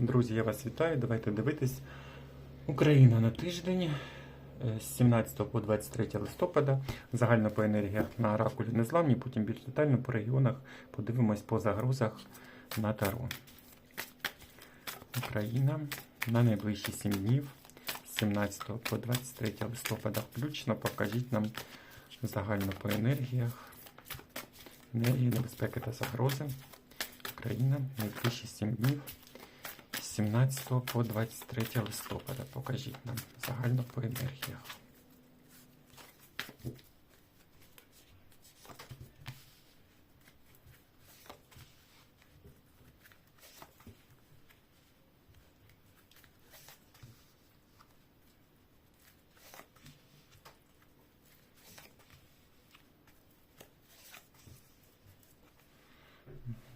Друзі, я вас вітаю. Давайте дивитись. Україна на тиждень е, з 17 по 23 листопада. Загально по енергіях на оракулі незламні, потім більш детально по регіонах подивимось по загрозах на Таро. Україна на найближчі 7 днів з 17 по 23 листопада включно. Покажіть нам загально по енергіях. Енергії, небезпеки та загрози. Україна найближчі 7 днів 17 по 23 листопада. Покажіть нам загально по енергіях.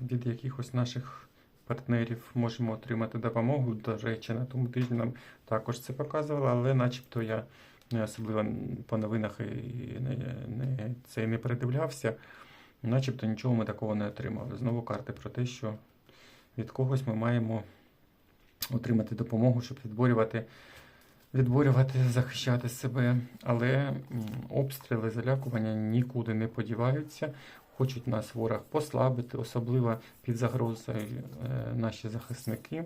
Від якихось наших партнерів можемо отримати допомогу. До речі, на тому тижні нам також це показувало, але начебто я особливо по новинах і не, не, це не передивлявся. Начебто нічого ми такого не отримали. Знову карти про те, що від когось ми маємо отримати допомогу, щоб відборювати, відборювати, захищати себе. Але обстріли, залякування нікуди не подіваються. Хочуть нас ворог послабити, особливо під загрозою е, наші захисники,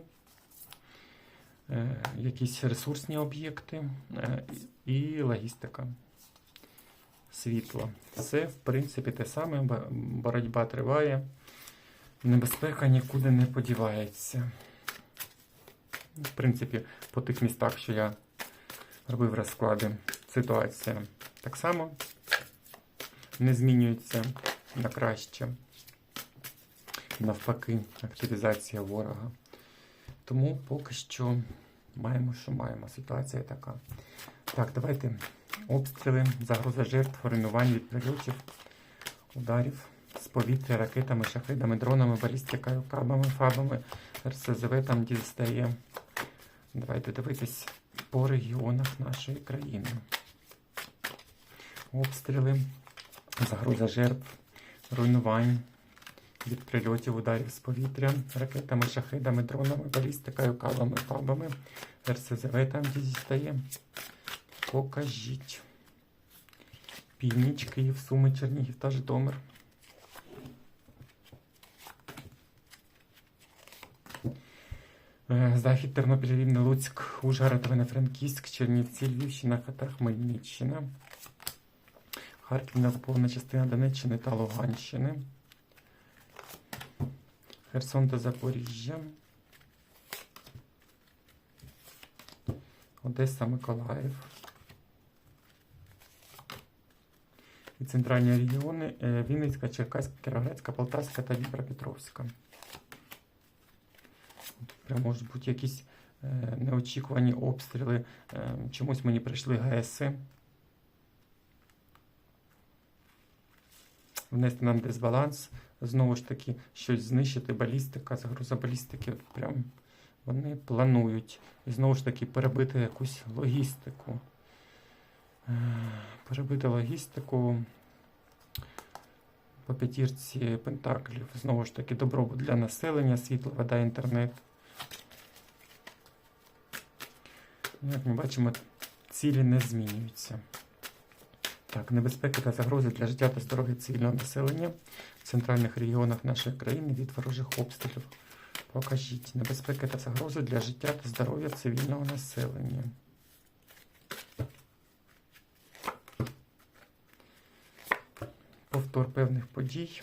е, якісь ресурсні об'єкти е, і логістика. Світло. Все, в принципі, те саме. Боротьба триває. Небезпека нікуди не подівається. В принципі, по тих містах, що я робив розклади, ситуація так само не змінюється на краще. Навпаки, активізація ворога. Тому поки що маємо, що маємо. Ситуація така. Так, давайте обстріли, загроза жертв, руйнувань від прильотів, ударів з повітря, ракетами, шахедами, дронами, балістикою, кабами, фабами, РСЗВ там дістає. Давайте дивитись по регіонах нашої країни. Обстріли, загроза жертв, руйнувань від прильотів, ударів з повітря, ракетами, шахедами, дронами, балістикою, кабами, фабами, РСЗВ там дістає. Покажіть. Північ, Київ, Суми, Чернігів та Житомир. Е, Захід, Тернопіль, Рівне, Луцьк, Ужгород, Івано-Франківськ, Чернівці, Львівщина та Хмельниччина. Харків, неокупована частина Донеччини та Луганщини. Херсон та Запоріжжя. Одеса, Миколаїв. І центральні регіони е, Вінницька, Черкаська, Кіровоградська, Полтавська та Дніпропетровська. Прям можуть бути якісь е, неочікувані обстріли. Е, чомусь мені прийшли ГСи. Внести нам дисбаланс. Знову ж таки, щось знищити, балістика, загроза балістики. Прям вони планують. І знову ж таки перебити якусь логістику. Е, Перебити логістику по п'ятірці пентаклів. Знову ж таки, добробут для населення, світло, вода, інтернет. Як ми бачимо, цілі не змінюються. Так, небезпеки та загрози для життя та здоров'я цивільного населення в центральних регіонах нашої країни від ворожих обстрілів. Покажіть небезпеки та загрози для життя та здоров'я цивільного населення. Повтор певних подій.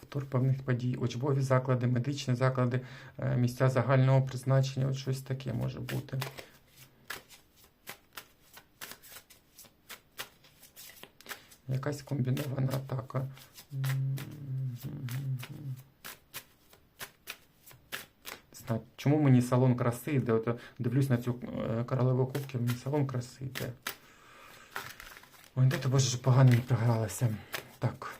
Повтор певних подій. Учбові заклади, медичні заклади, е, місця загального призначення. От щось таке може бути. Якась комбінована атака. Чому мені салон краси йде? От, дивлюсь на цю е, королеву кубків, мені салон краси йде. Ой, де то боже, що погано не програлося. Так.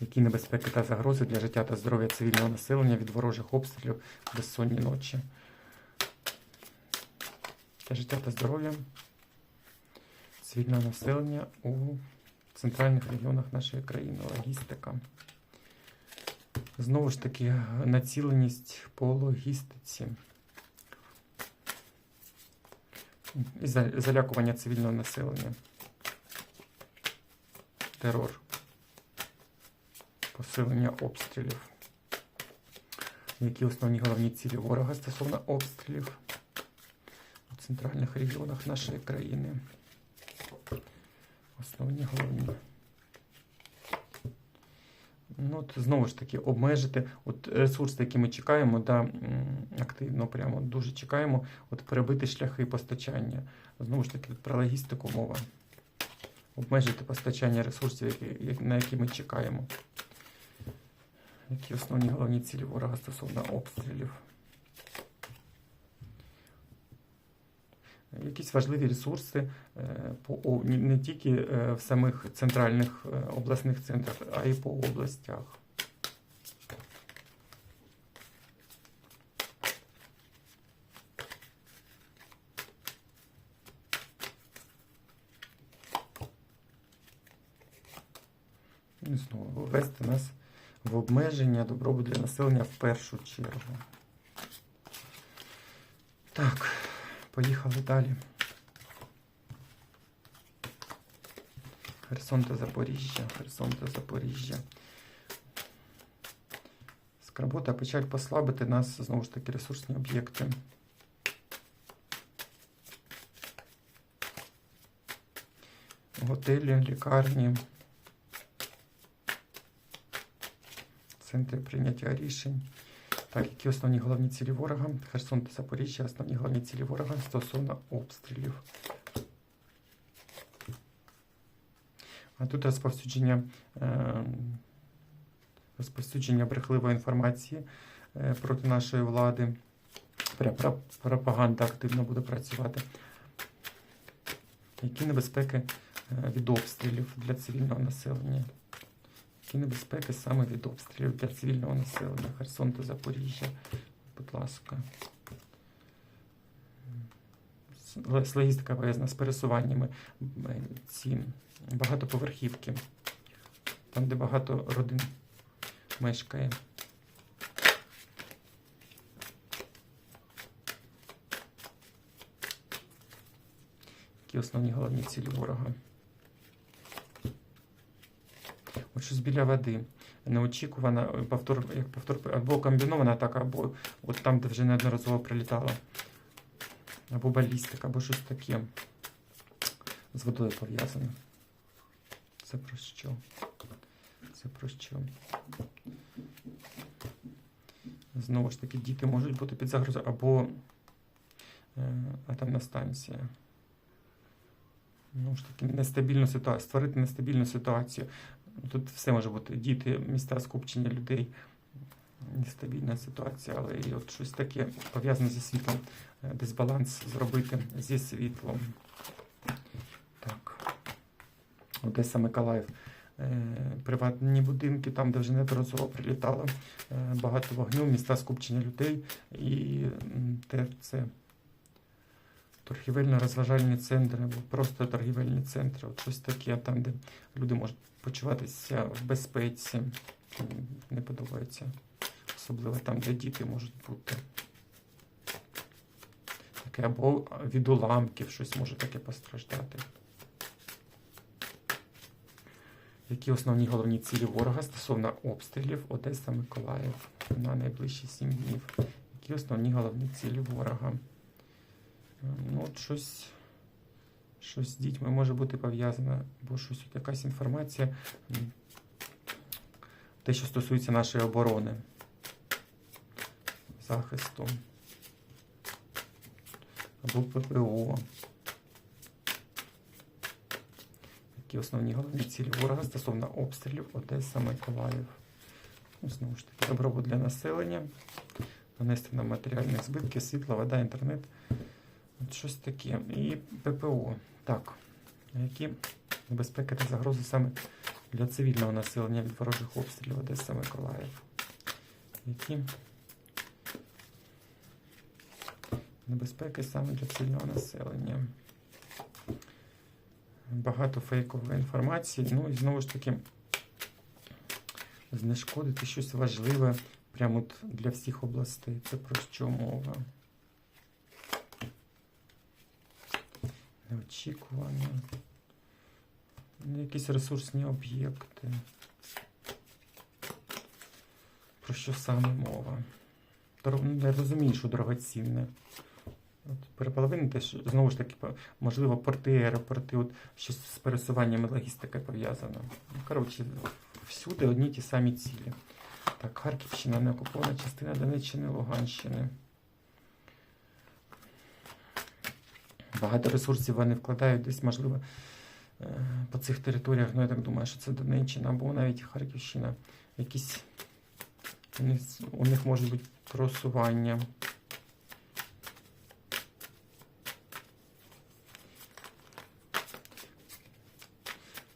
Які небезпеки та загрози для життя та здоров'я цивільного населення від ворожих обстрілів безсонні ночі? Для життя та здоров'я цивільного населення у центральних регіонах нашої країни. Логістика. Знову ж таки, націленість по логістиці. І залякування цивільного населення. Терор. Посилення обстрілів. Які основні головні цілі ворога стосовно обстрілів у центральних регіонах нашої країни? Основні головні. Ну, от, знову ж таки, обмежити от ресурси, які ми чекаємо, да, активно, прямо дуже чекаємо, от перебити шляхи постачання. Знову ж таки, про логістику мова. Обмежити постачання ресурсів, які, на які ми чекаємо. Які основні головні цілі ворога стосовно обстрілів? Якісь важливі ресурси е, не- тільки е, в самих центральних е, обласних центрах, а й по областях. Знову ввести нас в обмеження добробут для населення в першу чергу. Так, поїхали далі. Херсон та Запоріжжя, Херсон та Запоріжжя. Скарбота, печаль послабити нас, знову ж таки, ресурсні об'єкти. Готелі, лікарні. Центри прийняття рішень. Так, які основні головні цілі ворога? Херсон та Запоріжжя, основні головні цілі ворога стосовно обстрілів. А тут розповсюдження, е, розповсюдження брехливої інформації е, проти нашої влади. Пропаганда активно буде працювати. Які небезпеки е, від обстрілів для цивільного населення? Які небезпеки саме від обстрілів для цивільного населення? Херсон та Запоріжжя, будь ласка. Логістика пов'язана з пересуваннями. М, Ці багатоповерхівки. Там, де багато родин мешкає. Які основні головні цілі ворога? Щось біля води. Неочікувана, е, повтор, як повтор, або комбінована атака, або от там, де вже неодноразово прилітала. Або балістика, або щось таке. З водою пов'язане. Це про що? Це про що? Знову ж таки, діти можуть бути під загрозою, або е, атомна станція. Ну ж таки, нестабільну ситуацію, створити нестабільну ситуацію. Тут все може бути. Діти, міста, скупчення людей, нестабільна ситуація, але і от щось таке пов'язане зі світлом, е, дисбаланс зробити зі світлом. Так. Одеса Миколаїв. Е, Приватні будинки, там, де вже неодноразово прилітало е, багато вогню, міста скупчення людей і м, ТРЦ. Торгівельно-розважальні центри або просто торгівельні центри. От щось таке, там, де люди можуть почуватися в безпеці. Не подобається. Особливо там, де діти можуть бути. Таке, або від уламків щось може таке постраждати. Які основні головні цілі ворога стосовно обстрілів Одеса Миколаїв на найближчі сім днів? Які основні головні цілі ворога? Ну, от щось, щось з дітьми може бути пов'язане, бо щось якась інформація. Те, що стосується нашої оборони, захисту або ППО. Які основні головні цілі ворога стосовно обстрілів Одеса Миколаїв. Ну, знову ж таки, добробут для населення, нанести нам матеріальних збитків, світло, вода, інтернет. От щось таке. І ППО. Так. Які небезпеки та загрози саме для цивільного населення від ворожих обстрілів Одеса Миколаїв? Які небезпеки саме для цивільного населення? Багато фейкової інформації. Ну і знову ж таки знешкодити щось важливе прямо для всіх областей. Це про що мова? Неочікувано. Ну, Якісь ресурсні об'єкти. Про що саме мова? Дор- ну, Не розумію, що дорогоцінне. Переполовинити, знову ж таки, можливо, порти, аеропорти, от щось з пересуванням і логістикою пов'язано. Ну, коротше, всюди одні ті самі цілі. Так, Харківщина не окупована частина Донеччини, Луганщини. Багато ресурсів вони вкладають десь, можливо, е, по цих територіях. Ну, я так думаю, що це Донеччина або навіть Харківщина. Якісь у них, може бути просування.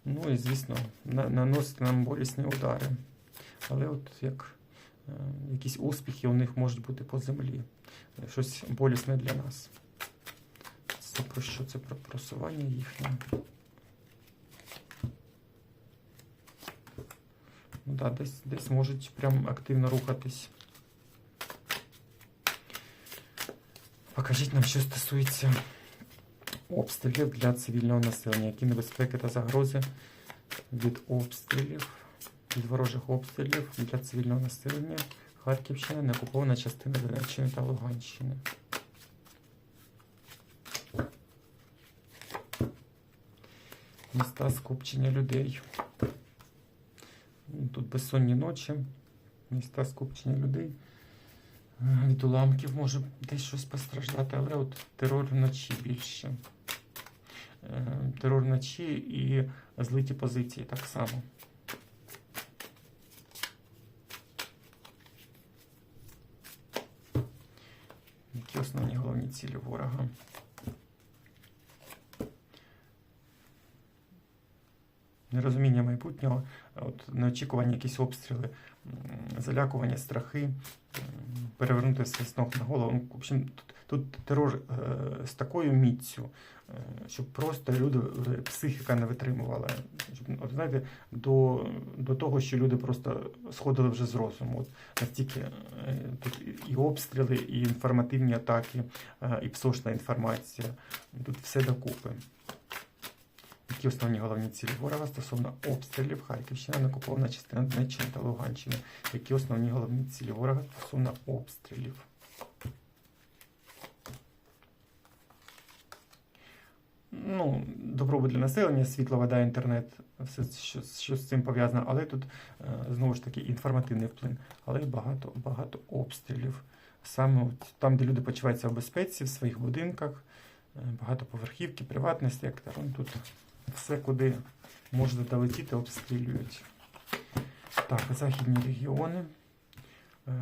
Ну і, звісно, на, наносити нам болісні удари. Але от як е, якісь успіхи у них можуть бути по землі. Щось болісне для нас. Це про що? Це про просування їхнє. Ну да, десь, десь можуть прям активно рухатись. Покажіть нам, що стосується обстрілів для цивільного населення. Які небезпеки та загрози від обстрілів, від ворожих обстрілів для цивільного населення Харківщина, неокупована частина Донеччини та Луганщини. Міста скупчення людей. Тут безсонні ночі, міста скупчення людей. Е, Від уламків може десь щось постраждати, але от терор вночі більше. Е, Терор вночі і злиті позиції так само. Які основні головні цілі ворога? Нерозуміння майбутнього, от неочікувані якісь обстріли, залякування, страхи, перевернути все з ног на голову. В общем, тут, тут терор е, з такою міцю, е, щоб просто люди, е, психіка не витримувала. Щоб, от, знаєте, до, до того, що люди просто сходили вже з розуму. От, настільки тут і- обстріли, і інформативні атаки, і псошна інформація. Тут все докупи. Які основні головні цілі ворога стосовно обстрілів Харківщина, накупована частина Донеччини та Луганщини. Які основні головні цілі ворога стосовно обстрілів? Ну, добробут для населення, світло, вода, інтернет, все, що, що з цим пов'язано, але тут е, знову ж таки інформативний вплив, але багато, багато обстрілів. Саме от там, де люди почуваються в безпеці, в своїх будинках, е, багатоповерхівки, приватний сектор. Тут все, куди можна долетіти, обстрілюють. Так, західні регіони. Е,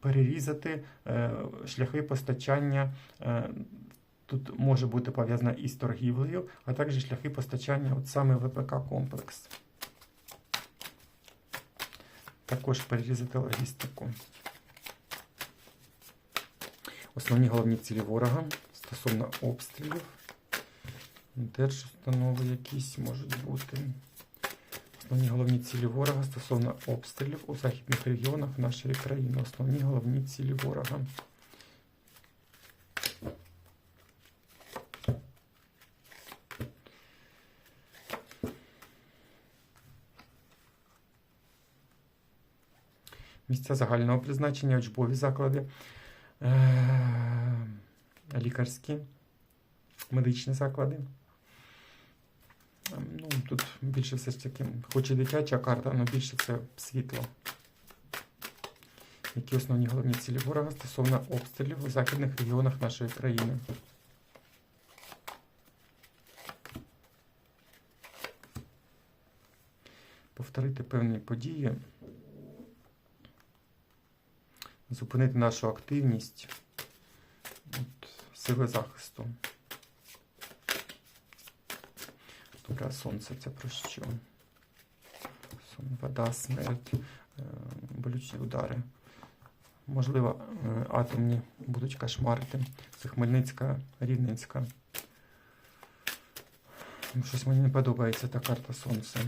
перерізати е, шляхи постачання. Е, тут може бути пов'язано із торгівлею, а також шляхи постачання от саме ВПК комплекс. Також перерізати логістику. Основні головні цілі ворога стосовно обстрілів. Держустанови якісь можуть бути. Основні головні цілі ворога стосовно обстрілів у західних регіонах нашої країни. Основні головні цілі ворога. Місця загального призначення, учбові заклади, е- лікарські, медичні заклади. Ем, Ну, тут більше все ж таки, хоч і дитяча карта, але більше це світло. Які основні головні цілі ворога стосовно обстрілів у західних регіонах нашої країни? Повторити певні події, зупинити нашу активність, От, сили захисту. Вода сонце це про що? Сон, вода, смерть, е, болючі удари. Можливо, е, атомні будуть кошмарити. Це Хмельницька, Рівненська. Ну, щось мені не подобається та карта сонця.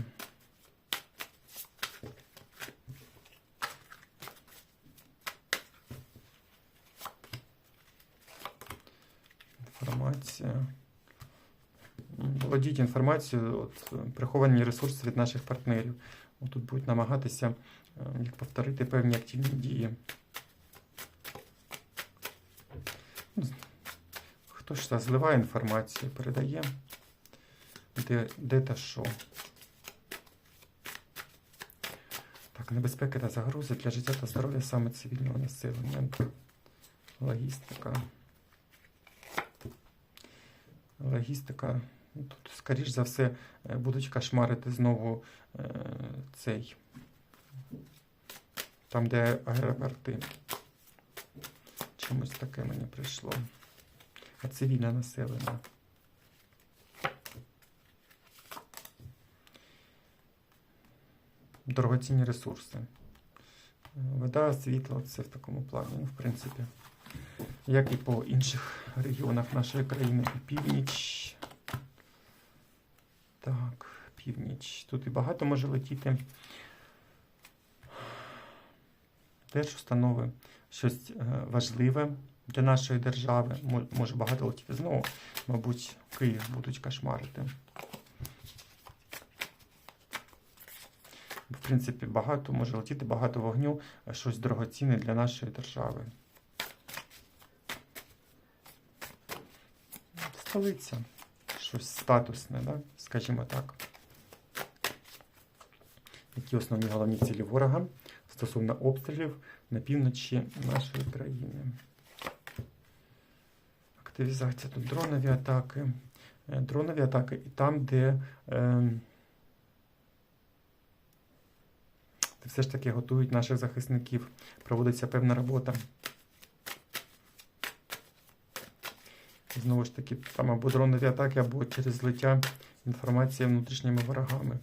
Інформація. М, Володіть інформацією, от, е, приховані ресурси від наших партнерів. От Тут будуть намагатися е, їх повторити певні активні дії. Хто ж зливає інформацію, передає, де, де та що. Так, небезпеки та загрози для життя та здоров'я саме цивільного населення. Логістика. Логістика. Тут, скоріш за все, е, будуть кошмарити знову е, цей. Там, де аеропорти. Чомусь таке мені прийшло. А цивільне населення. Дорогоцінні ресурси. Е, Вода, світло це в такому плані, в принципі. Як і по інших регіонах нашої країни. І північ. Так, північ. Тут і багато може летіти. Держустанови. Щось е, важливе для нашої держави. Може багато летіти. Знову, мабуть, Київ будуть кошмарити. В принципі, багато може летіти, багато вогню, щось дорогоцінне для нашої держави. Столиця. Щось статусне, да? скажімо так. Які основні головні цілі ворога стосовно обстрілів на півночі нашої країни. Активізація тут дронові атаки. Е, Дронові атаки і там, де, е, все ж таки готують наших захисників. Проводиться певна робота. Знову ж таки, там або дронові атаки, або через злиття інформації внутрішніми ворогами.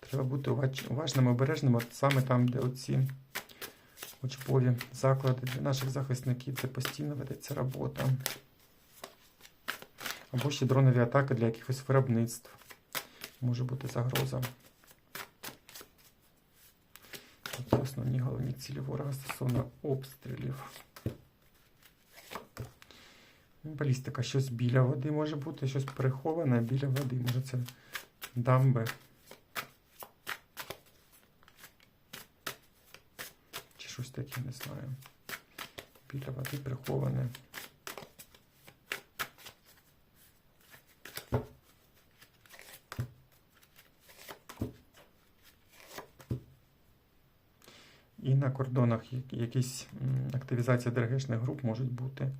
Треба бутиувач- уважним, обережним, от саме там, де оці учбові заклади для наших захисників, де постійно ведеться робота. Або ще дронові атаки для якихось виробництв. Може бути загроза. Такі основні головні цілі ворога стосовно обстрілів. Балістика, щось біля води може бути, щось приховане біля води. Може це дамби. Чи щось таке, не знаю. Біля води приховане. І на кордонах якісь активізація ДРГшних груп можуть бути.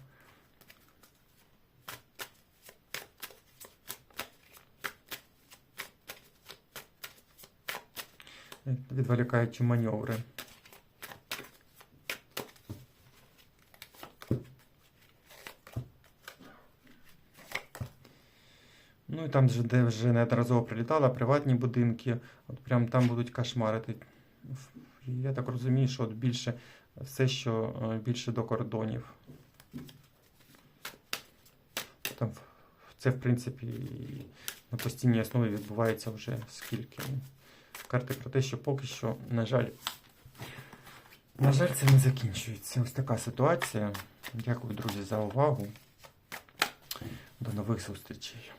Відволікаючі маневри. Ну і там, де вже неодноразово прилітала, приватні будинки, от прям там будуть кошмарити. Я так розумію, що от більше все, що е, більше до кордонів. Там це, в принципі, на постійній основі відбувається вже скільки. Карти про те, що поки що, на жаль, на жаль, це не закінчується. Ось така ситуація. Дякую, друзі, за увагу. До нових зустрічей.